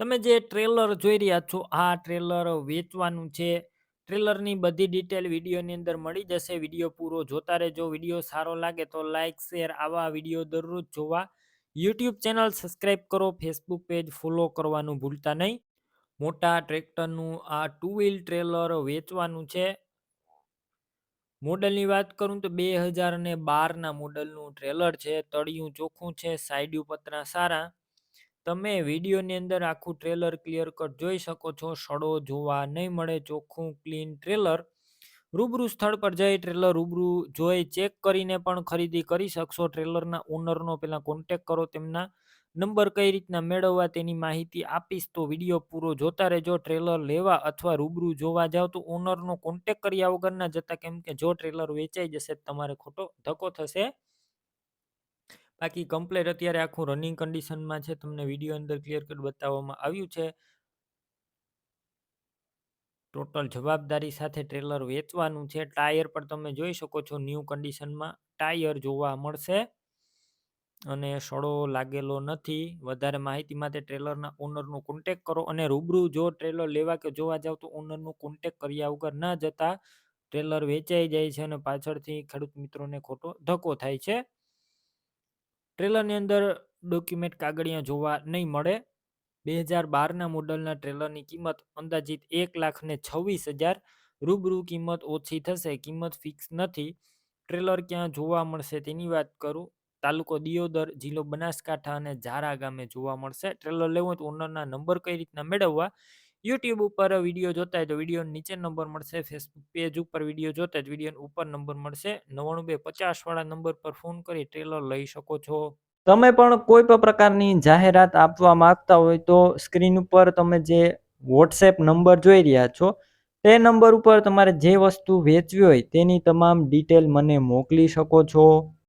તમે જે ટ્રેલર જોઈ રહ્યા છો, આ ટ્રેલર વેચવાનું છે. ટ્રેલરની બધી ડિટેલ વિડીયોની અંદર મળી જશે. વીડિયો પૂરો જોતા રહેજો. વીડિયો સારો લાગે તો લાઇક શેર આવા વીડિયો દરરોજ જોવા. યુટ્યુબ ચેનલ સબસ્ક્રાઈબ કરો. ફેસબુક પેજ ફોલો કરવાનું ભૂલતા નહીં. મોટા ટ્રેક્ટરનું આ ટુ વ્હીલ ટ્રેલર વેચવાનું છે. મોડલની વાત કરું તો બે હજાર અને બારના મોડલનું ટ્રેલર છે. તળિયું ચોખ્ખું છે. સાઈડ પતરા સારા. તમે વિડીયોની અંદર આખું ટ્રેલર ક્લિયર કટ જોઈ શકો છો. સડો જોવા નહીં મળે ચોખ્ખું, ક્લીન ટ્રેલર. રૂબરૂ સ્થળ પર જઈ ટ્રેલર રૂબરૂ જોઈ ચેક કરીને પણ ખરીદી કરી શકશો. ટ્રેલરના ઓનરનો પહેલાં કોન્ટેક કરો, તેમના નંબર કઈ રીતના મેળવવા તેની માહિતી આપીશ તો વીડિયો પૂરો જોતા રહેજો. ટ્રેલર લેવા અથવા રૂબરૂ જોવા જાઓ તો ઓનરનો કોન્ટેક કર્યા વગરના જતા કેમ કે જો ટ્રેલર વેચાઈ જશે તમારે ખોટો ધક્કો થશે. બાકી કમ્પ્લેટ અત્યારે આખું રનિંગ કન્ડિશનમાં છે, તમને વીડિયો અંદર ક્લિયર કટ બતાવવામાં આવ્યું છે. ટોટલ જવાબદારી સાથે ટ્રેલર વેચવાનું છે. ટાયર પણ તમે જોઈ શકો છો ન્યૂ કન્ડિશનમાં ટાયર જોવા મળશે અને સડો લાગેલો નથી. વધારે માહિતી માટે ટ્રેલરના ઓનરનો કોન્ટેક કરો અને રૂબરૂ જો ટ્રેલર લેવા કે જોવા જાવ તો ઓનરનો કોન્ટેક કર્યા વગર ના જતા ટ્રેલર વેચાઈ જાય છે અને પાછળથી ખેડૂત મિત્રોને ખોટો ધક્કો થાય છે. ટ્રેલરની અંદર ડોક્યુમેન્ટ કાગળિયા જોવા નહીં મળે. બે હજાર બારના મોડલના ટ્રેલરની કિંમત અંદાજિત એક લાખ ને છવ્વીસ હજાર. રૂબરૂ કિંમત ઓછી થશે, કિંમત ફિક્સ નથી. ટ્રેલર ક્યાં જોવા મળશે તેની વાત કરું. તાલુકો દિયોદર, જિલ્લો બનાસકાંઠા અને ઝારા ગામે જોવા મળશે. ટ્રેલર લેવું હોય તો ઓનરના નંબર કઈ રીતના મેળવવા? યુટ્યુબ ઉપર વીડિયો જોતા હોય તો વીડિયો નીચે નંબર મળશે. ફેસબુક પેજ ઉપર વીડિયો જોતા જ વીડિયો ઉપર નંબર મળશે. નવ્વાણું બે પચાસ વાળા નંબર પર ફોન કરી ટ્રેલર લઈ શકો છો. તમે પણ કોઈ પણ પ્રકારની જાહેરાત આપવા માંગતા હોય તો સ્ક્રીન ઉપર તમે જે વોટ્સએપ નંબર જોઈ રહ્યા છો, તે નંબર ઉપર તમારે જે વસ્તુ વેચવી હોય તેની તમામ ડિટેલ મને મોકલી શકો છો.